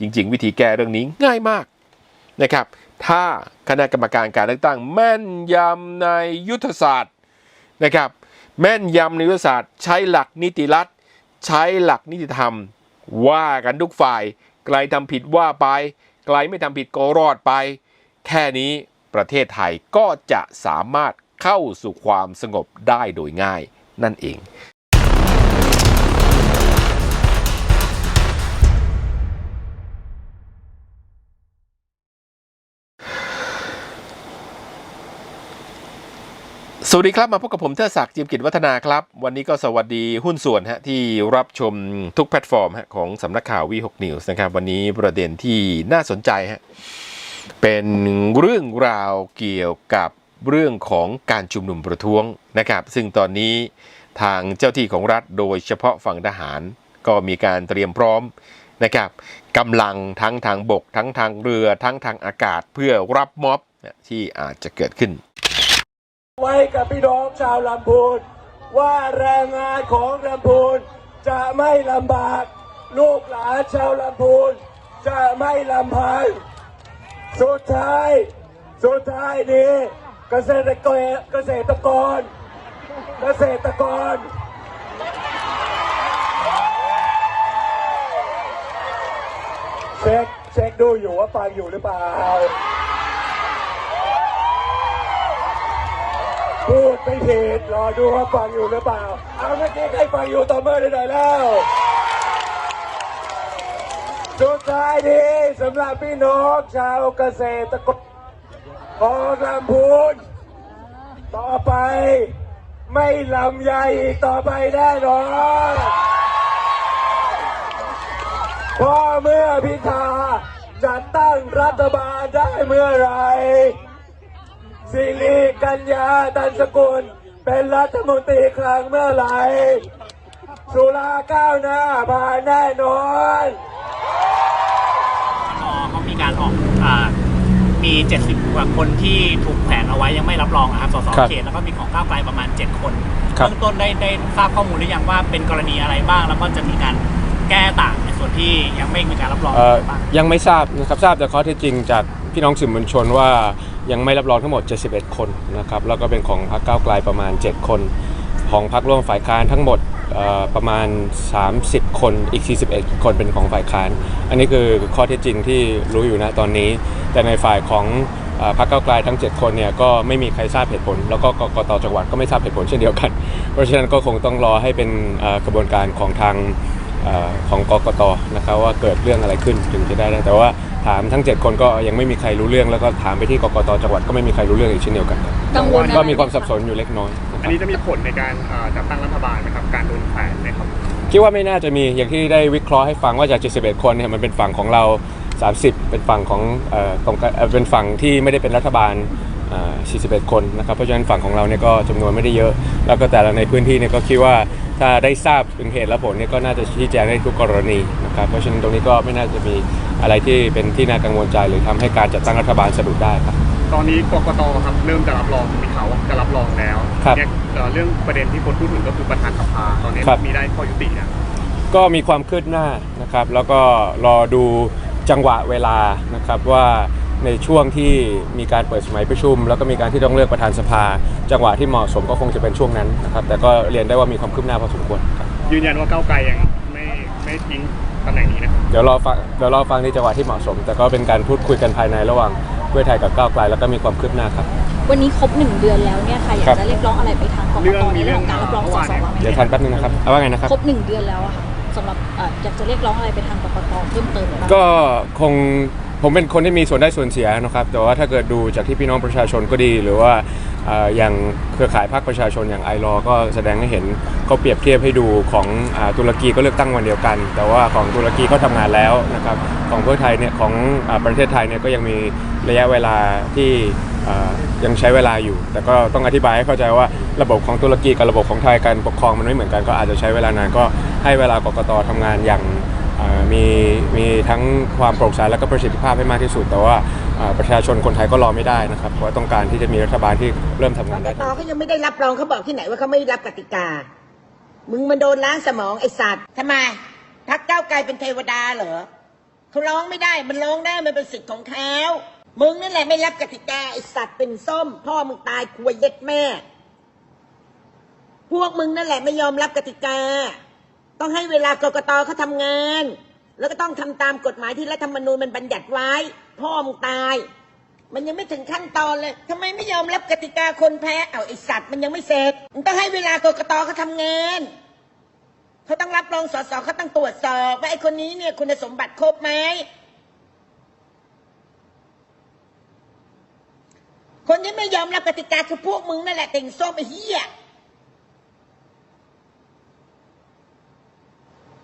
จริง ๆ วิธีแก้เรื่องนี้ง่ายมากนะครับ ถ้าคณะกรรมการการเลือกตั้ง แม่นยำในยุทธศาสตร์นะครับ แม่นยำในยุทธศาสตร์ ใช้หลักนิติรัฐ ใช้หลักนิติธรรม ว่ากันทุกฝ่ายใครทำผิดว่าไปใครไม่ทำผิดก็รอดไป แค่นี้ประเทศไทยก็จะสามารถเข้าสู่ความสงบได้โดยง่ายนั่นเอง สวัสดีครับ มาพบกับผมเทอศักดิ์จิมกิจวัฒนาครับ วันนี้ก็สวัสดีหุ้นส่วนฮะที่รับชมทุกแพลตฟอร์มฮะของสำนักข่าววี6 News นะครับ วันนี้ประเด็นที่น่าสนใจฮะเป็นเรื่องราวเกี่ยวกับเรื่องของการชุมนุมประท้วงนะครับ ซึ่งตอนนี้ทางเจ้าที่ของรัฐโดยเฉพาะฝั่งทหาร ก็มีการเตรียมพร้อมนะครับกำลังทั้งทางบก ทั้งทางเรือ ทั้งทางอากาศเพื่อรับม็อบที่อาจจะเกิดขึ้น ว้กับพี่น้องชาวลำพูนว่าแรงงานของลำพูนจะไม่ลำบาก ลูกหลานชาวลำพูนจะไม่ลำพันสุดท้าย สุดท้ายนี้เกษตรกรเกษตรกร เกษตรกร เช็คเช็คดูอยู่ว่าฟังอยู่หรือเปล่า พูดไม่ผิดรอดูว่าฟังอยู่หรือเปล่า เอาเมื่อกี้ใครฟังอยู่ต่อเมื่อได้หน่อยแล้วสุดท้ายนี้สำหรับพี่น้องชาวเกษตรกรของลำพูนต่อไปไม่ลำใหญ่อีกต่อไปแน่นอนเพราะเมื่อพิธาจัดตั้งรัฐบาลได้เมื่อไหร สิริกัญญาตันสกุล เป็นรัฐมนตรีครั้งเมื่อไหร่สุราก้าวหน้าผ่านแน่นอนกเขามีการออกอามี 70 กว่าคนที่ถูกแขวนเอาไว้ยังไม่รับรองนะครับ สสครับเขตแล้วก็มีของก้าวไกลประมาณ 7 คนครับ เบื้องต้นได้ได้ทราบข้อมูลหรือยังว่าเป็นกรณีอะไรบ้าง แล้วก็จะมีการแก้ต่างใน ส่วนที่ยังไม่มีการรับรองเอ่อบ้างยังไม่ทราบนะครับทราบแต่ข้อเท็จจริงจากพี่น้องสื่อมวลชนว่ายังไม่รับรองทั้งหมด 71 คนนะครับแล้วก็เป็นของพรรคก้าวไกลประมาณ 7 คน ของพรรคร่วมฝ่ายค้านทั้งหมดเอ่อประมาณ 30 คนอีก 41 คนเป็นของฝ่ายค้าน อันนี้คือข้อเท็จจริงที่รู้อยู่นะตอนนี้ แต่ในฝ่ายของเอ่อพรรคก้าวไกลทั้ง 7 คนเนี่ยก็ไม่มีใครทราบเหตุผล แล้วก็กกตจังหวัดก็ไม่ทราบเหตุผลเช่นเดียวกัน เพราะฉะนั้นก็คงต้องรอให้เป็นเอ่อกระบวนการของทางเอ่อ ของกกตนะครับว่าเกิดเรื่องอะไรขึ้นถึงจะได้นะแต่ว่าถามทั้ง 7 คนก็ยังไม่มีใครรู้เรื่องแล้วก็ถามไปที่กกตจังหวัดก็ไม่มีใครรู้เรื่องอีกเช่นเดียวกันครับกังวลอะไร ก็มีความสับสนอยู่เล็กน้อยนะคอัรันบนี้จะมีผลในการเอ่อจัดตั้งรัฐบาลไหมครับ การโดนแขวนไหมครับ คิดว่าไม่น่าจะมีอย่างที่ได้วิเคราะห์ให้ฟังว่าจาก 71 คนเนี่ยมันเป็นฝั่งของเรา 30 เป็นฝั่งของเอ่อของเอ่อเป็นฝั่งที่ไม่ได้เป็นรัฐบาลเอ่อ41 คนนะครับเพราะฉะนั้นฝั่งของเราเนี่ยก็จำนวนไม่ได้เยอะ แล้วก็แต่ละในพื้นที่เนี่ยก็คิดว่า ถ้าได้ทราบถึงเหตุและผลเนี่ยก็น่าจะชี้แจงได้ทุกกรณีนะครับเพราะฉะนั้นตรงนี้ก็ไม่น่าจะมีอะไรที่เป็นที่น่ากังวลใจหรือทำให้การจัดตั้งรัฐบาลสะดุดได้ครับ ตอนนี้กกตครับเริ่มจะรับรองมีข่าวว่าจะรับรองแล้วครับเนี่ยเอ่อเรื่องประเด็นที่คนพูดถึงก็คือประธานสภาตอนนี้ครับ มีได้ข้อยุตินะ ก็มีความคืบหน้านะครับ แล้วก็รอดูจังหวะเวลานะครับว่า ในช่วงที่มีการเปิดสมัยประชุม แล้วก็มีการที่ต้องเลือกประธานสภา จังหวะที่เหมาะสมก็คงจะเป็นช่วงนั้นนะครับแต่ก็เรียนได้ว่ามีความคืบหน้าพอสมควรครับยืนยันว่าก้าวไกลยังไม่ไม่ทิ้งตำแหน่งนี้นะครับเดี๋ยวรอฟังเดี๋ยวรอฟังในจังหวะที่เหมาะสม แต่ก็เป็นการพูดคุยกันภายในระหว่างเพื่อไทยกับก้าวไกลแล้วก็มีความคืบหน้าครับ วันนี้ครบหนึ่งเดือนแล้วเนี่ยค่ะอยาครักบจะเรียกร้องอะไรไปทางกกเรื่องตมีในเรื่เรื่อองงของการรับรองสสบ้างไหมเดี๋ยวทันแป๊บนึงนะครับเอาว่าไงนะครับครบหนึ่งเดือนแล้วอะค่ะสำหรับเอ่ออยากจะเรียกร้องอะไรไปทางกกตเพิ่มเติมไหมบ้างก็คง ผมเป็นคนที่มีส่วนได้ส่วนเสียนะครับ แต่ว่าถ้าเกิดดูจากที่พี่น้องประชาชนก็ดี หรือว่าอย่างเครือข่ายภาคประชาชนอย่างไอรอก็แสดงให้เห็นเขาเปรียบเทียบให้ดูของอตุรกีก็เลือกตั้งวันเดียวกัน แต่ว่าของตุรกีก็ทำงานแล้วนะครับของเพื่อไทยเนี่ยของอประเทศไทยเนี่ยก็ยังมีระยะเวลาที่ยังใช้เวลาอยู่ แต่ก็ต้องอธิบายให้เข้าใจว่าระบบของตุรกีกับระบบของไทยการปกครองมันไม่เหมือนกันก็อาจจะใช้เวลานานก็ให้เวลากกตทำงานอย่าง มีมีทั้งความโปร่งใสและก็ประสิทธิภาพให้มากที่สุด แต่ว่าประชาชนคนไทยก็รอไม่ได้นะครับเพราะต้องการที่จะมีรัฐบาลที่เริ่มทำงานได้ตเขายังไม่ได้รับรองเขาบอกที่ไหนว่าเขาไม่รับกติกา มึงมันโดนล้างสมองไอสัตว์ทำไมพักเก้าไกลเป็นเทวดาเหรอเขาร้องไม่ได้มันร้องได้มันเป็นสิทธิ์ของเขามึงนั่นแหละไม่รับกติกาไอสัตว์เป็นส้ม พ่อมึงตายควยเย็ดแม่ พวกมึงนั่นแหละไม่ยอมรับกติกา ต้องให้เวลากกตเขาทำงาน แล้วก็ต้องทำตามกฎหมายที่รัฐธรรมนูญมันบัญญัติไว้ พ่อมึงตาย มันยังไม่ถึงขั้นตอนเลยทำไมไม่ยอมรับกติกาคนแพ้เอาไอสัตว์มันยังไม่เสร็จมึงต้องให้เวลากกตเขาทำงานเขาต้องรับรองสสเขาต้องตรวจสอบว่าไอคนนี้เนี่ยคุณสมบัติครบไหมคนที่ไม่ยอมรับกติกาคือพวกมึงนั่นแหละเต่งส้มไอ้เหี้ย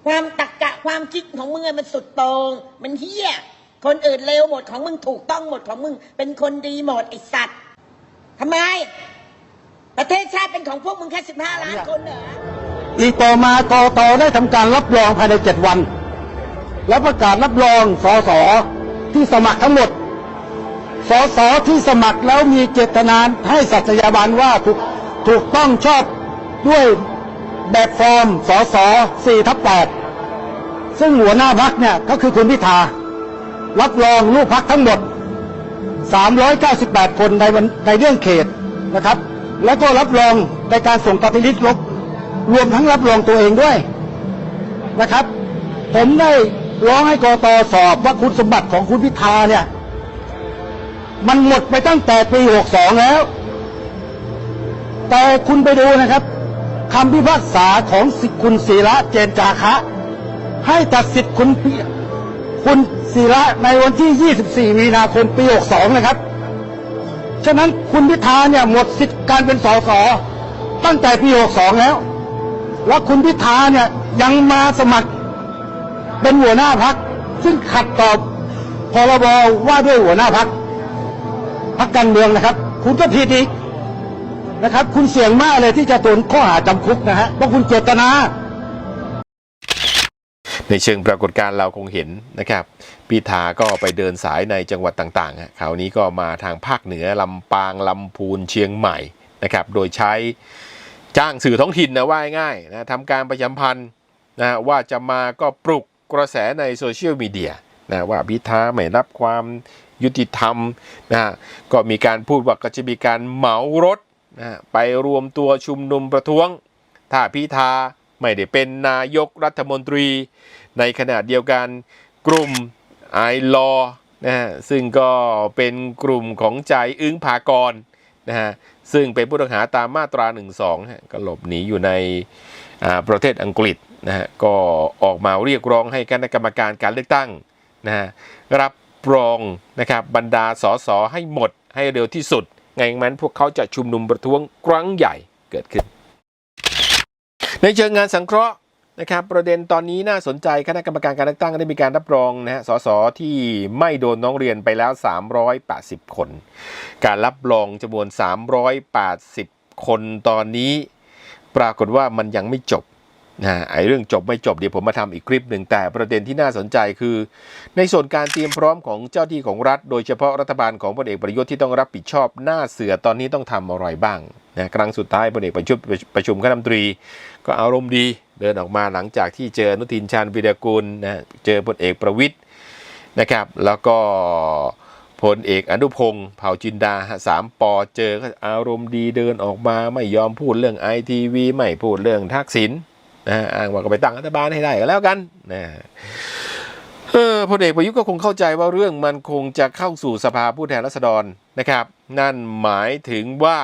ความตักกะความคิดของมึงอะมันสุดโต่งมันเหี้ย คนอื่นเลวหมดของมึงถูกต้องหมดของมึง เป็นคนดีหมดไอสัตว์ทำไม ประเทศชาติเป็นของพวกมึงแค่สิบห้าล้านคนเหรอ อีกต่อมากตได้ทำการรับรองภายในเจ็ดวัน และประกาศรับรองสอสอที่สมัครทั้งหมดสอสอที่สมัครแล้วมีเจตนาให้สัตยาบันว่าถูกถูกต้องชอบด้วย แบบฟอร์มสส4ทับ8ซึ่งหัวหน้าพักเนี่ยก็คือคุณพิธา รับรองลูกพักทั้งหมด 398 คนในวันในเรื่องเขตนะครับ แล้วก็รับรองในการส่งปฏิริษีลบรวมทั้งรับรองตัวเองด้วยนะครับ ผมได้ร้องให้กตสอบว่าคุณสมบัติของคุณพิธาเนี่ย มันหมดไปตั้งแต่ปี 62 แล้ว แต่คุณไปดูนะครับ คำพิพากษาของสิคุณศิระเจนจาคะ ให้ตัดสิทธิ์คุณคุณศิระในวันที่ 24 มีนาคมปี 62 นะครับ ฉะนั้นคุณพิธาเนี่ยหมดสิทธิ์การเป็นสสตั้งแต่ปี 62 แล้ว แล้วคุณพิธาเนี่ยยังมาสมัครเป็นหัวหน้าพัก ซึ่งขัดต่อพรบว่าด้วยหัวหน้าพักพักการเมืองนะครับ คุณก็ผิดอีก นะครับ คุณเสี่ยงมากเลยที่จะโดนข้อหาจำคุกนะฮะเพราะคุณเจตนาในเชิงปรากฏการณ์เราคงเห็นนะครับพิธาก็ไปเดินสายในจังหวัดต่างๆฮะคราวนี้ก็มาทางภาคเหนือลำปางลำพูนเชียงใหม่นะครับโดยใช้จ้างสื่อท้องถิ่นนะว่าง่ายนะทำการประชาสัมพันธ์นะว่าจะมาก็ปลุกกระแสในโซเชียลมีเดียนะว่าพิธาไม่รับความยุติธรรมนะก็มีการพูดว่าก็จะมีการเหมารถ นะไปรวมตัวชุมนุมประท้วง ถ้าพิธาไม่ได้เป็นนายกรัฐมนตรี ในขณะเดียวกันกลุ่มไอรอนะฮะซึ่งก็เป็นกลุ่มของใจอึ้งภากรนะฮะซึ่งเป็นผู้ต้องหาตามมาตรา 12ฮะก็หลบหนีอยู่ในประเทศอังกฤษนะฮะก็ออกมาเรียกร้องให้คณะกรรมการการเลือกตั้งนะฮะรับรองนะครับบรรดาสสให้หมดให้เร็วที่สุด ไงงั้นพวกเขาจะชุมนุมประท้วงครั้งใหญ่เกิดขึ้น ในเชิงงานสังเคราะห์นะครับประเด็นตอนนี้น่าสนใจคณะกรรมการการเลือกตั้งได้มีการรับรองนะฮะสสที่ไม่โดนน้องเรียนไปแล้ว 380 คน การรับรองจำนวน 380 คนตอนนี้ ปรากฏว่ามันยังไม่จบ นะไอเรื่องจบไม่จบเดี๋ยวผมมาทำอีกคลิปหนึ่งแต่ประเด็นที่น่าสนใจคือ ในส่วนการเตรียมพร้อมของเจ้าที่ของรัฐ โดยเฉพาะรัฐบาลของพลเอกประยุทธ์ที่ต้องรับผิดชอบหน้าเสือตอนนี้ต้องทำอะไรบ้างนะครั้งสุดท้ายพลเอกประชุมประชุมคณะรัฐมนตรี ก็อารมณ์ดีเดินออกมาหลังจากที่เจอนุทินชาญวิรกุลนะเจอพลเอกประวิทย์นะครับแล้วก็พลเอกอนุพงศ์เผ่าจินดาสามปอเจออารมณ์ดีเดินออกมาไม่ยอมพูดเรื่องไอทีวีไม่พูดเรื่องทักษิณ นะอ้างว่าก็ไปตั้งรัฐบาลให้ได้ก็แล้วกันนะเออพลเอกประยุทธ์ก็คงเข้าใจว่าเรื่องมันคงจะเข้าสู่สภาผู้แทนราษฎรนะครับ นั่นหมายถึงว่า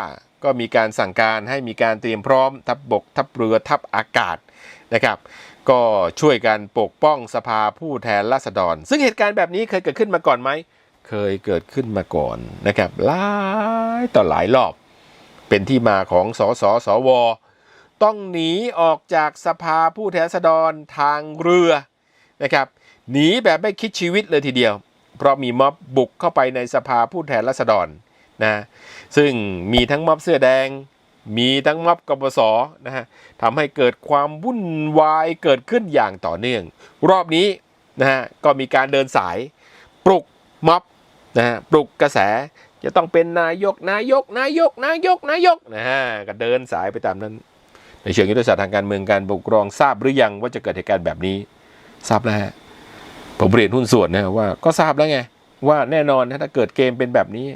ก็มีการสั่งการให้มีการเตรียมพร้อม ทัพบบก ทัพเรือทัพอากาศนะครับ ก็ช่วยกันปกป้องสภาผู้แทนราษฎร ซึ่งเหตุการณ์แบบนี้เคยเกิดขึ้นมาก่อนไหม เคยเกิดขึ้นมาก่อนนะครับหลายต่อหลายรอบ เป็นที่มาของสสสว ต้องหนีออกจากสภาผู้แทนราษฎรทางเรือนะครับหนีแบบไม่คิดชีวิตเลยทีเดียว เพราะมีม็อบบุกเข้าไปในสภาผู้แทนราษฎรนะซึ่งมีทั้งม็อบเสื้อแดง มีทั้งม็อบกบสนะฮะทำให้เกิดความวุ่นวายเกิดขึ้นอย่างต่อเนื่อง รอบนี้นะฮะก็มีการเดินสายปลุกม็อบนะฮะปลุกกระแสจะต้องเป็นนายกนายกนายกนายกนายกนะฮะก็เดินสายไปตามนั้น ในเชิงยุทธศาสตร์ทางการเมืองการปกครองทราบหรือยังว่าจะเกิดเหตุการณ์แบบนี้ ทราบแล้วฮะผมเรียนหุ้นส่วนนะว่าก็ทราบแล้วไง ว่าแน่นอนนะถ้าเกิดเกมเป็นแบบนี้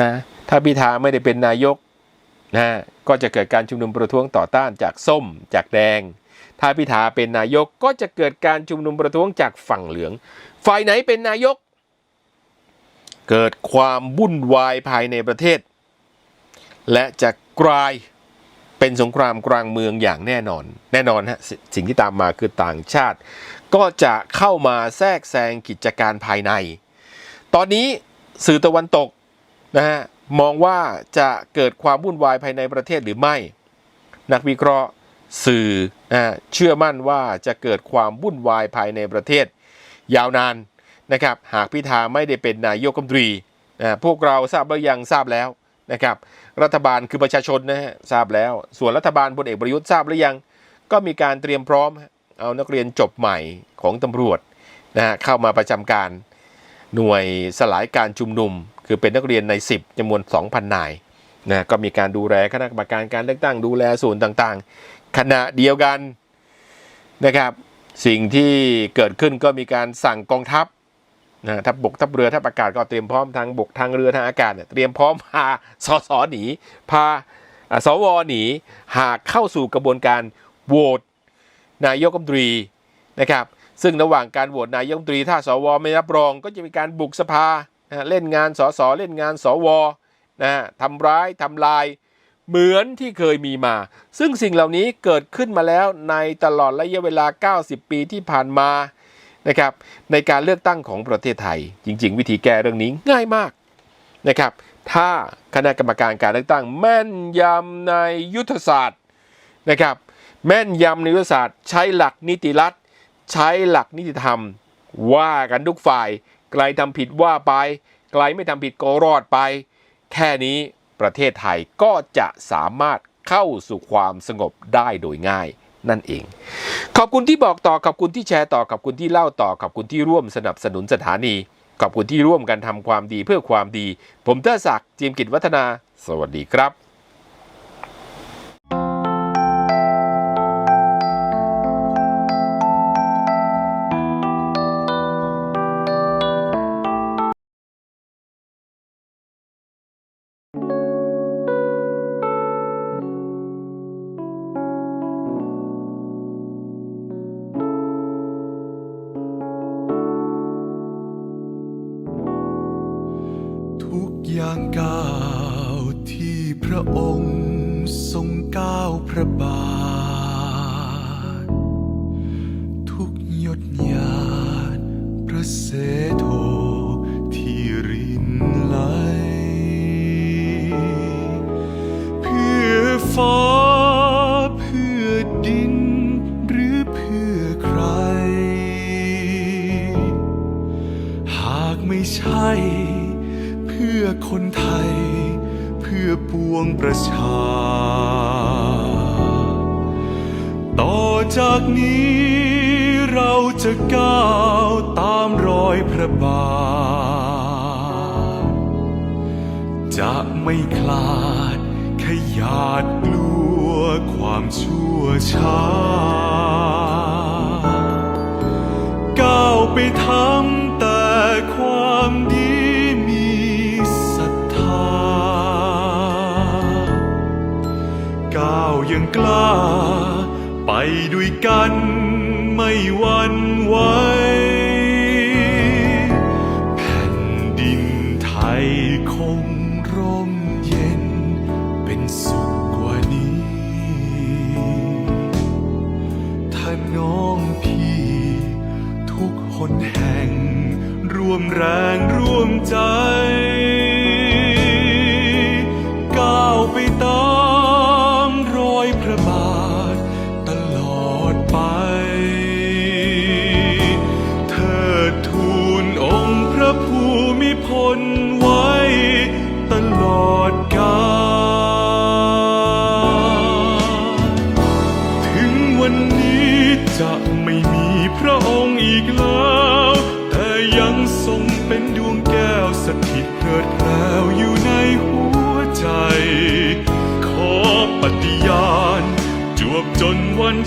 นะถ้าพิธาไม่ได้เป็นนายกนะก็จะเกิดการชุมนุมประท้วงต่อต้านจากส้มจากแดง ถ้าพิธาเป็นนายกก็จะเกิดการชุมนุมประท้วงจากฝั่งเหลือง ฝ่ายไหนเป็นนายก เกิดความวุ่นวายภายในประเทศ และจะกลาย เป็นสงครามกลางเมืองอย่างแน่นอน แน่นอนฮะสสิ่งที่ตามมาคือต่างชาติ ก็จะเข้ามาแทรกแซงกิจการภายใน ตอนนี้สื่อตะวันตกนะฮะมองว่าจะเกิดความวุ่นวายภายในประเทศหรือไม่ นักวิเคราะห์สื่อนะเชื่อมั่นว่าจะเกิดความวุ่นวายภายในประเทศ ยาวนานนะครับ หากพิธาไม่ได้เป็นนายกรัฐมนตรีนะพวกเราทราบหรือยังทราบแล้ว นะครับรัฐบาลคือประชาชนนะฮะทราบแล้ว ส่วนรัฐบาลพลเอกประยุทธ์ทราบหรือยัง ก็มีการเตรียมพร้อม เอานักเรียนจบใหม่ของตำรวจนะฮะเข้ามาประจำการหน่วยสลายการชุมนุม คือเป็นนักเรียนใน 10จำนวน 2,000 นายนะก็มีการดูแลคณะกรรมการการเลือกตั้งดูแลส่วนต่างๆ ขณะเดียวกันนะครับ สิ่งที่เกิดขึ้นก็มีการสั่งกองทัพ นะทัพบกทัพเรือทัพอากาศก็เตรียมพร้อมทางบกทางเรือทางอากาศเนี่ยเตรียมพร้อมพาสสหนีพาอ่าสวหนีหากเข้าสู่กระบวนการโหวตนายกรัฐมนตรีนะครับ ซึ่งระหว่างการโหวตนายกรัฐมนตรีถ้าสวไม่รับรอง ก็จะมีการบุกสภานะเล่นงานสสเล่นงานสวนะทำร้ายทำลายเหมือนที่เคยมีมา ซึ่งสิ่งเหล่านี้เกิดขึ้นมาแล้วในตลอดระยะเวลา 90 ปีที่ผ่านมา นะครับในการเลือกตั้งของประเทศไทย จริง ๆ วิธีแก้เรื่องนี้ง่ายมากนะครับถ้าคณะกรรมการการเลือกตั้ง แม่นยำในยุทธศาสตร์นะครับแม่นยำในยุทธศาสตร์ ใช้หลักนิติรัฐ ใช้หลักนิติธรรม ว่ากันทุกฝ่ายใครทำผิดว่าไปใครไม่ทำผิดก็รอดไป แค่นี้ประเทศไทยก็จะสามารถเข้าสู่ความสงบได้โดยง่าย นั่นเอง ขอบคุณที่บอกต่อขอบคุณที่แชร์ต่อขอบคุณที่เล่าต่อขอบคุณที่ร่วมสนับสนุนสถานี ขอบคุณที่ร่วมกันทำความดีเพื่อความดี ผมเตอร์ศักดิ์จีมกิจวัฒนา สวัสดีครับ ทรงก้าวพระบาท ทุกหยดหยาดพระเสโทที่รินไหล เพื่อฟ้าเพื่อดินหรือเพื่อใคร หากไม่ใช่ เพื่อคนไทย วงประชา ต่อจากนี้เราจะก้าวตามรอยพระบาท จะไม่คลาดขยาดกลัวความชั่วช้าก้าวไปทำ กล้า ไปด้วยกันไม่หวั่นไหวแผ่นดินไทยคงร่มเย็นเป็นสุขกว่านี้ ถ้าน้องพี่ ทุกคนแห่ง ร่วมแรงร่วมใจ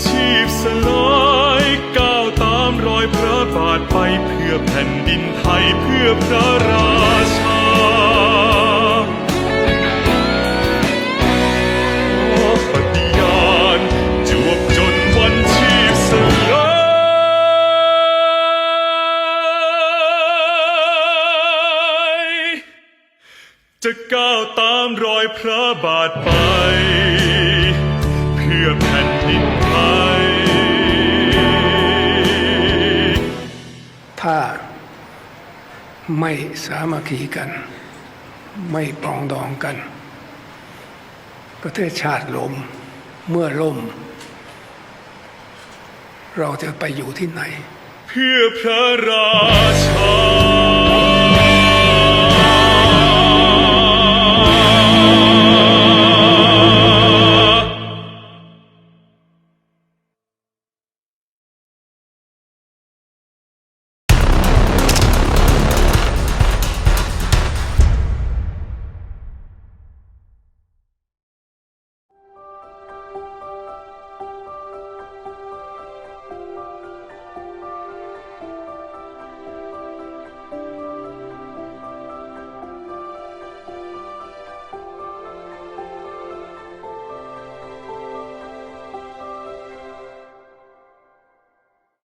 ชีพสลายก้าวตามรอยพระบาทไปเพื่อแผ่นดินไทยเพื่อพระราชาปฏิญาณจวบจนวันชีพสลาย จะก้าวตามรอยพระบาทไป ไม่สามัคคีกัน ไม่ปองดองกัน ประเทศชาติล้มเมื่อล่ม เราจะไปอยู่ที่ไหน เพื่อพระราชา